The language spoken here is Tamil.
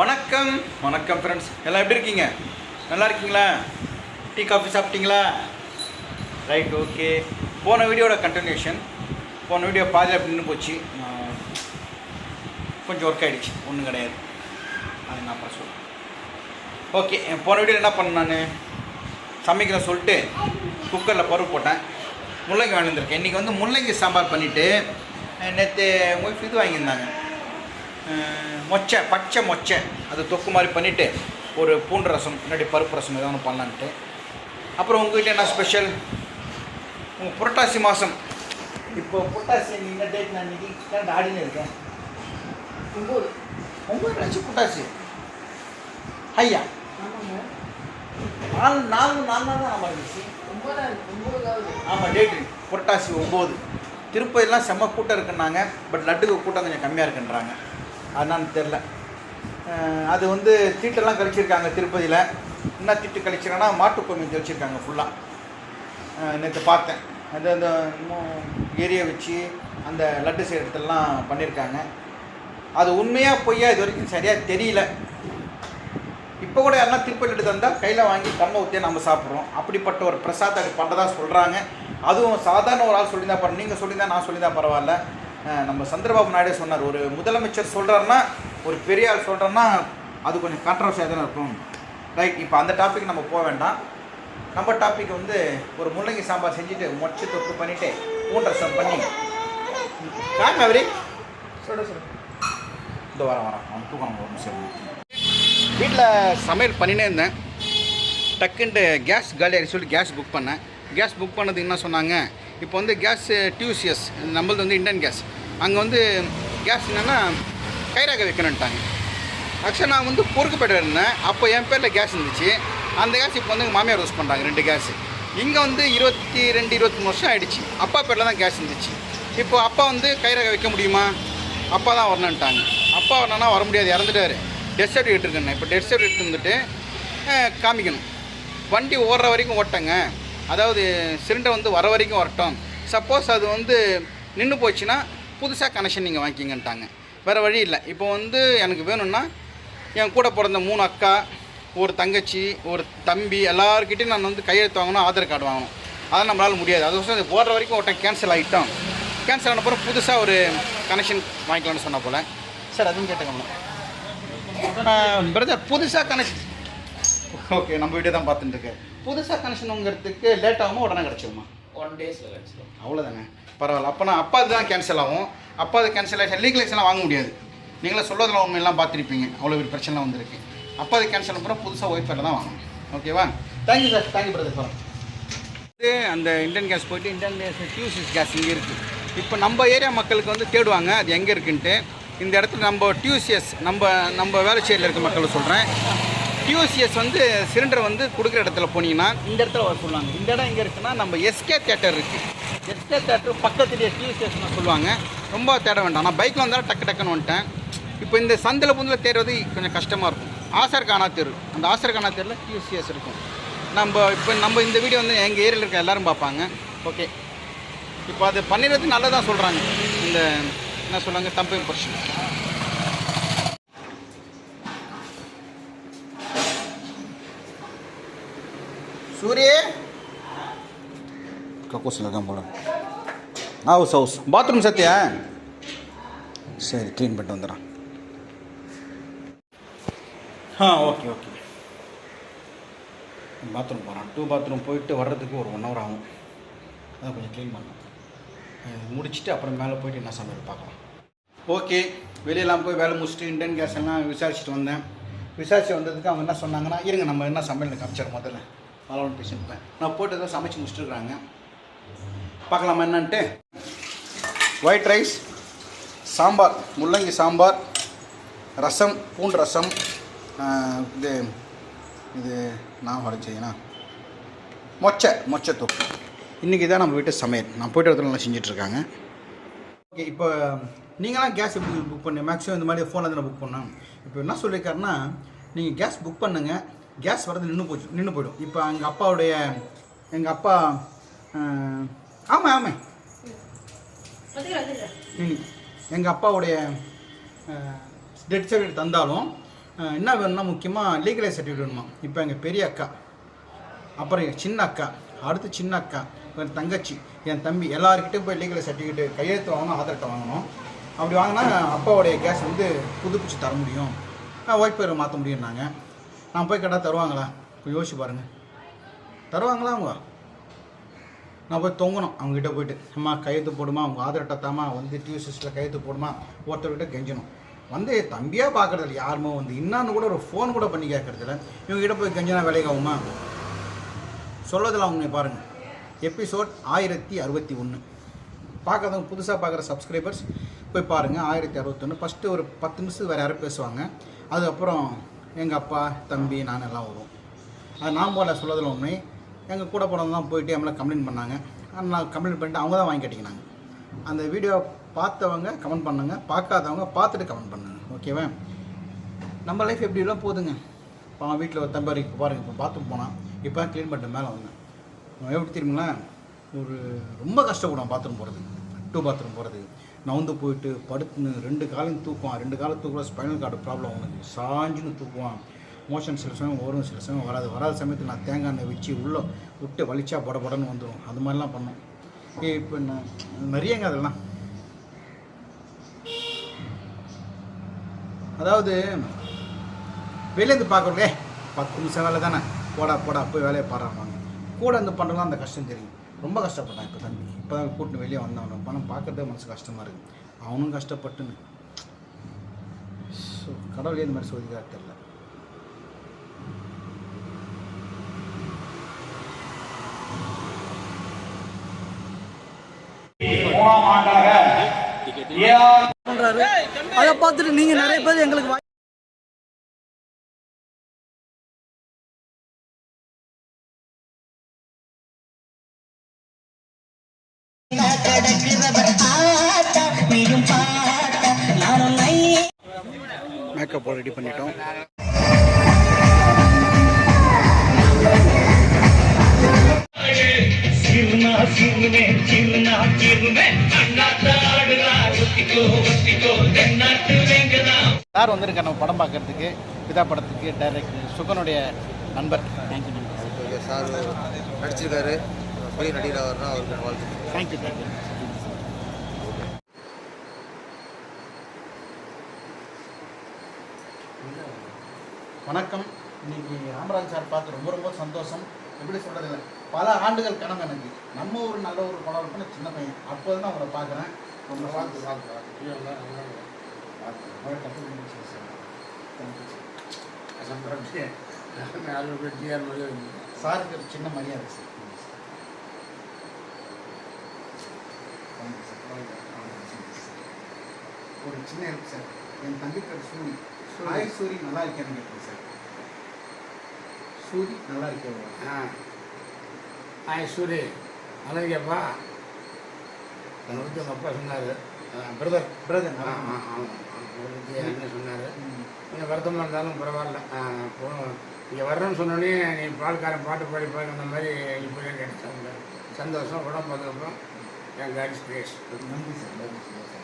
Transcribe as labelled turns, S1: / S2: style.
S1: வணக்கம் வணக்கம் ஃப்ரெண்ட்ஸ் எல்லாம் எப்படி இருக்கீங்க நல்லா இருக்கீங்களா டீ காஃபி சாப்பிட்டீங்களா ரைட் ஓகே போன வீடியோட கண்டினியூஷன் போன வீடியோ பாதியில் அப்படின்னு போச்சு கொஞ்சம் ஒர்க் ஆகிடுச்சு ஒன்றும் கிடையாது அது நான் அப்புறம் சொல்கிறேன் ஓகே போன வீடியோ என்ன பண்ண நான் சமைக்கிறேன் சொல்லிட்டு குக்கரில் பருப்பு போட்டேன் முள்ளங்கி வாங்கியிருந்திருக்கேன் இன்றைக்கி வந்து முள்ளங்கி சாம்பார் பண்ணிவிட்டு நேற்று ஒய்ஃப் இது வாங்கியிருந்தாங்க மொச்சை பச்சை மொச்சை அது தொக்கு மாதிரி பண்ணிவிட்டு ஒரு பூண்டு ரசம் இல்லாட்டி பருப்பு ரசம் ஏதாவது ஒன்று பண்ணலான்ட்டு அப்புறம் உங்கள் என்ன ஸ்பெஷல் உங்கள் புரட்டாசி மாதம்
S2: இப்போ புரட்டாசி இந்த டேட் நான் இன்றைக்கி ஆடினு இருக்கேன் ஒம்பது
S1: ஒம்பது ஆச்சு புரட்டாசி ஐயா
S2: நாலு நாலு நாலு நாள் தான் ஆமாம் இருந்துச்சு
S1: ஆமாம் டேட்டு புரட்டாசி ஒம்பது திருப்பதிலாம் செம்ம கூட்டம் இருக்குன்னாங்க பட் லட்டுக்கு கூட்டம் கொஞ்சம் கம்மியாக இருக்குன்றாங்க அதனால தெரில அது வந்து தீட்டெல்லாம் கழிச்சிருக்காங்க திருப்பதியில் என்ன தீட்டு கழிச்சிருக்காங்கன்னா மாட்டுக்கோமி கழிச்சிருக்காங்க ஃபுல்லாக நேற்று பார்த்தேன் அது அந்த ஏரியை வச்சு அந்த லட்டு செய்கிறதுலாம் பண்ணியிருக்காங்க அது உண்மையாக பொய்யா இது வரைக்கும் சரியாக தெரியல இப்போ கூட யாரெல்லாம் திருப்பதி லட்டு தந்தால் கையில் வாங்கி கண்ணை ஊற்றியே நம்ம சாப்பிட்றோம் அப்படிப்பட்ட ஒரு பிரசாத் அது பண்ணுறதா சொல்கிறாங்க அதுவும் சாதாரண ஒரு ஆள் சொல்லியிருந்தா பண்ண நீங்கள் சொல்லியிருந்தா நான் சொல்லியிருந்தா பரவாயில்ல நம்ம சந்திரபாபு நாயுடு சொன்னார் ஒரு முதலமைச்சர் சொல்கிறார்னா ஒரு பெரிய ஆள் சொல்கிறோன்னா அது கொஞ்சம் கான்ட்ரவர்சியாக தானே இருக்கும் ரைட் இப்போ அந்த டாபிக் நம்ம போக வேண்டாம் நம்ம டாப்பிக் வந்து ஒரு முள்ளங்கி சாம்பார் செஞ்சுட்டு மொச்சு தொப்பு பண்ணிவிட்டு பூண்டரசம் பண்ணி காட்டு அவரே சொல்ல சொல்ல இந்த வாரம் வரோம் அவன் தூக்கம் ஒரு நிமிஷம் வீட்டில் சமையல் பண்ணினே இருந்தேன் டக்குன்ட்டு கேஸ் காலி அரிசி சொல்லி கேஸ் புக் பண்ணேன் கேஸ் புக் பண்ணது என்ன சொன்னாங்க இப்போ வந்து கேஸ் டியூசியஸ் நம்மளது வந்து இண்டியன் கேஸ் அங்கே வந்து கேஸ் என்னென்னா கைராக வைக்கணுன்ட்டாங்க ஆக்சுவலாக நான் வந்து பொறுக்குப்பேட்டை இருந்தேன் அப்போ என் பேரில் கேஸ் இருந்துச்சு அந்த கேஸ் இப்போ வந்து மாமியார் யூஸ் பண்ணுறாங்க ரெண்டு கேஸ் இங்கே வந்து இருபத்தி ரெண்டு இருபத்தி மூணு வருஷம் ஆகிடுச்சு அப்பா பேரில் தான் கேஸ் இருந்துச்சு இப்போ அப்பா வந்து கைராக வைக்க முடியுமா அப்பா தான் வரணுன்ட்டாங்க அப்பா வரணும்னா வர முடியாது இறந்துட்டார் டெஸ்ட் சர்டிஃபிகேட் இருக்குண்ணே இப்போ டெத் சர்டிஃபிகேட் இருந்துட்டு காமிக்கணும் வண்டி ஓடுற வரைக்கும் ஓட்டங்க அதாவது சிலிண்டர் வந்து வர வரைக்கும் வரட்டும் சப்போஸ் அது வந்து நின்று போச்சுன்னா புதுசாக கனெக்ஷன் நீங்கள் வாங்கிக்கிங்கன்ட்டாங்க வேறு வழி இல்லை இப்போ வந்து எனக்கு வேணும்னா என் கூட பிறந்த மூணு அக்கா ஒரு தங்கச்சி ஒரு தம்பி எல்லாருக்கிட்டையும் நான் வந்து கையெழுத்து வாங்கணும் ஆதார் கார்டு வாங்கணும் அதை நம்மளால் முடியாது அது வருஷம் போடுற வரைக்கும் ஒருத்தன் கேன்சல் ஆகிட்டோம் கேன்சல் ஆன புதுசாக ஒரு கனெக்ஷன் வாங்கிக்கலாம்னு சொன்ன போல் சார் அதுவும் கேட்டுக்கணும் பிரதர் புதுசாக கனெக்ஷன் ஓகே நம்ம வீடியோ தான் பார்த்துட்டு புதுசாக கனெக்ஷன் வாங்குறதுக்கு லேட் ஆகும் உடனே கிடச்சிருமா
S2: ஒன் டேஸில் கிடச்சிடும்
S1: அவ்வளோதானே பரவாயில்ல அப்போனா அப்பா அதுதான் கேன்சல் ஆகும் அப்பா அது கேன்சல் ஆகிடுச்சு லீகலைஸ்லாம் வாங்க முடியாது நீங்களே சொல்கிறதுல உண்மையெல்லாம் பார்த்துருப்பீங்க அவ்வளோ பெரிய பிரச்சனைலாம் வந்திருக்கு அப்பா அது கேன்சல் அப்புறம் புதுசாக ஒய்ஃபைல தான் வாங்கணும் ஓகேவா thank you sir thank you brother sir இது அந்த இண்டியன் கேஸ் போயிட்டு இண்டியன் கேஸ் டியூசிஸ் கேஸ் இங்கே இருக்குது இப்போ நம்ம ஏரியா மக்களுக்கு வந்து தேடுவாங்க அது எங்கே இருக்குன்ட்டு இந்த இடத்துல நம்ம டியூசியஸ் நம்ம நம்ம வேலை வேலைச்சேரியில் இருக்க மக்கள் சொல்கிறேன் கியூசிஎஸ் வந்து சிலிண்டர் வந்து கொடுக்குற இடத்துல போனீங்கன்னா
S2: இந்த இடத்துல வர சொல்லுவாங்க இந்த இடம் எங்கே இருக்குன்னா நம்ம எஸ்கே தேட்டர் இருக்குது எஸ்கே தேட்டர் பக்கத்துலேயே கியூசிஎஸ்னு சொல்லுவாங்க
S1: ரொம்ப தேட வேண்டாம் நான் பைக்கில் வந்தாலும் டக்கு டக்குன்னு வந்துட்டேன் இப்போ இந்த சந்தில் புந்தில் தேடுறது கொஞ்சம் கஷ்டமாக இருக்கும் ஆசர்கானா தேர் அந்த ஆசர்கானா தேரில் கியூசிஎஸ் இருக்கும் நம்ம இப்போ நம்ம இந்த வீடியோ வந்து எங்கள் ஏரியாவில் இருக்க எல்லோரும் பார்ப்பாங்க ஓகே இப்போ அது பண்ணிடுறது நல்லதான் சொல்கிறாங்க இந்த என்ன சொல்கிறாங்க தம்பி பிரச்சனை சூரிய கக்கூசில் தான் போல ஹவுஸ் ஹவுஸ் பாத்ரூம் சத்தியா சரி க்ளீன் பண்ணிட்டு வந்துடுறான் ஆ ஓகே ஓகே பாத்ரூம் போகிறான் டூ பாத்ரூம் போயிட்டு வர்றதுக்கு ஒரு ஒன் ஹவர் ஆகும் அதான் கொஞ்சம் க்ளீன் பண்ணோம் முடிச்சுட்டு அப்புறம் மேலே போயிட்டு என்ன சமையல் பார்க்கலாம் ஓகே வெளியெல்லாம் போய் வேலை முடிச்சுட்டு இண்டியன் கேஸ் எல்லாம் விசாரிச்சுட்டு வந்தேன் விசாரிச்சு வந்ததுக்கு அவங்க என்ன சொன்னாங்கன்னா இருங்க நம்ம என்ன சமையல் காமிச்சார் முதல்ல பாலவன் பேசியிருப்பேன் நான் போட்டு தான் சமைச்சு முடிச்சுருக்குறாங்க பார்க்கலாமா என்னன்ட்டு ஒயிட் ரைஸ் சாம்பார் முள்ளங்கி சாம்பார் ரசம் பூண்டு ரசம் இது இது நான் வரைச்சேன்னா மொச்சை மொச்சை தொக்கு இன்றைக்கி தான் நம்ம வீட்டு சமையல் நான் போய்ட்டு இடத்துல நல்லா செஞ்சிட்ருக்காங்க ஓகே இப்போ நீங்களாம் கேஸ் எப்படி புக் பண்ணி மேக்ஸிமம் இந்த மாதிரி ஃபோனில் தான் புக் பண்ணோம் இப்போ என்ன சொல்லியிருக்காருன்னா நீங்கள் கேஸ் புக் பண்ணுங்கள் கேஸ் வரது நின்று போச்சு நின்று போயிடும் இப்போ எங்கள் அப்பாவுடைய எங்கள் அப்பா ஆமாம் ஆமாம் எங்கள் அப்பாவுடைய டெத் சர்டிஃபிகேட் தந்தாலும் என்ன வேணும்னா முக்கியமாக லீகலைஸ் சர்டிஃபிகேட் வேணுமா இப்போ எங்கள் பெரிய அக்கா அப்புறம் எங்கள் சின்ன அக்கா அடுத்து சின்ன அக்கா என் தங்கச்சி என் தம்பி எல்லாருக்கிட்டையும் போய் லீகலைஸ் சர்டிஃபிகேட் கையெழுத்து வாங்கணும் ஆதார் கார்டு வாங்கணும் அப்படி வாங்கினா அப்பாவுடைய கேஸ் வந்து புதுப்பிச்சு தர முடியும் ஒய்ஃபை மாற்ற முடியும்னாங்க நான் போய் கேட்டால் தருவாங்களா யோசிச்சு பாருங்கள் தருவாங்களா அவங்க நான் போய் தொங்கணும் அவங்ககிட்ட போயிட்டு அம்மா கையெழுத்து போடுமா அவங்க ஆதார் அட்டாமா வந்து டியூசிஸில் கையெழுத்து போடுமா ஒருத்தர்கிட்ட கெஞ்சணும் வந்து தம்பியாக பார்க்குறதில்ல யாருமோ வந்து இன்னும் கூட ஒரு ஃபோன் கூட பண்ணி கேட்குறதில்ல இவங்ககிட்ட போய் கெஞ்சினா வேலைக்கு ஆகுமா சொல்லதில் அவங்க பாருங்கள் எபிசோட் ஆயிரத்தி அறுபத்தி ஒன்று பார்க்குறவங்க புதுசாக பார்க்குற சப்ஸ்கிரைபர்ஸ் போய் பாருங்கள் ஆயிரத்தி அறுபத்தொன்று ஃபஸ்ட்டு ஒரு பத்து நிமிஷத்துக்கு வேறு யாரும் பேசுவாங்க அதுக்கப்புறம் எங்கள் அப்பா தம்பி நான் எல்லாம் வரும் அது நான் போட சொல்லதில் ஒன்று எங்கள் கூட பிறந்தவங்க தான் போயிட்டு எம்எல்ஏ கம்ப்ளைண்ட் பண்ணாங்க நான் கம்ப்ளைண்ட் பண்ணிட்டு அவங்க தான் வாங்கி கட்டிக்கினாங்க அந்த வீடியோ பார்த்தவங்க கமெண்ட் பண்ணுங்க பார்க்காதவங்க பார்த்துட்டு கமெண்ட் பண்ணுங்கள் ஓகேவா நம்ம லைஃப் எப்படிலாம் போதுங்க இப்போ அவன் வீட்டில் ஒரு தம்பி வரைக்கும் பாருங்கள் இப்போ பார்த்து போனான் இப்போ க்ளீன் பண்ணிட்டு மேலே வந்தேன் எப்படி தெரியுங்களா ஒரு ரொம்ப கஷ்டப்படும் பாத்ரூம் போகிறதுக்கு டூ பாத்ரூம் போகிறது நவுந்து போயிட்டு படுத்துன்னு ரெண்டு காலம் தூக்குவான் ரெண்டு காலம் தூக்குற ஸ்பைனல் கார்டு ப்ராப்ளம் உனக்கு சாஞ்சுன்னு தூக்குவான் மோஷன் சில சமயம் வரும் சில சமயம் வராது வராத சமயத்தில் நான் தேங்காய் எண்ணெய் வச்சு உள்ளே விட்டு வலிச்சா படன்னு வந்துடும் அது மாதிரிலாம் பண்ணும் இப்போ என்ன நிறையங்க அதெல்லாம் அதாவது வெளியேந்து பார்க்குறோம் ஏ பத்து நிமிஷம் வேலை தானே போடா போடா போய் வேலையை பாடுறாங்க கூட வந்து பண்ணுறதுலாம் அந்த கஷ்டம் தெரியும் ரொம்ப கஷ்டப்பட்டான் இப்போ தம்பி இப்போ தான் கூட்டிட்டு வெளியே வந்தவனும் பணம் பார்க்கறதே மனசு கஷ்டமாக இருக்குது அவனும் கஷ்டப்பட்டு ஸோ கடவுளே இந்த மாதிரி சோதிக்காக தெரில அதை பார்த்துட்டு நீங்க நிறைய பேர் எங்களுக்கு மேக்கப் ரெடி பண்ணிட்டோம் சிறுனா சிறுமே சிறுனா சிறுமே சார் வந்திருக்க நம்ம படம் பார்க்கறதுக்கு பிதா படத்துக்கு டைரக்டர் சுகனுடைய நண்பர் தேங்க்யூ
S2: சார் நடிச்சிருக்காரு மிகப்பெரிய நடிகர் ஆகணும் அவருக்கு வாழ்த்து
S1: தேங்க்யூ தேங்க்யூ வணக்கம் இன்னைக்கு ராமராஜ் சார் பார்த்து ரொம்ப ரொம்ப சந்தோஷம் எப்படி சொல்கிறது பல ஆண்டுகள் கனவு எனக்கு நம்ம ஒரு நல்ல ஒரு படம் இருக்கும் சின்ன பையன் அப்போ தான் அவரை பார்க்குறேன் ரொம்ப வாழ்த்து வாழ்த்து வாழ்த்து சாருக்கு சின்ன மரியாதை சார் ஒரு சின்ன ஹெல்ப் சார் என் தம்பி பேர் சூரி ஹாய் சூரி நல்லா இருக்கேன்னு கேட்டேன் சார் சூரி நல்லா இருக்கேன் ஆ ஹாய் சூரி நல்லா இருக்கியாப்பா என்னை பற்றி அப்பா சொன்னார் பிரதர் பிரதர் ஆமாம் ஆமாம் என்ன சொன்னார் கொஞ்சம் வருத்தமாக இருந்தாலும் பரவாயில்ல இங்கே வர்றேன்னு சொன்னோடனே நீ பால்காரன் பாட்டு பாடி பாடி அந்த மாதிரி இப்படி கிடைச்சாங்க சந்தோஷம் உடம்பு அதுக்கப்புறம் Obrigado, Espresso. Todo mundo dizendo,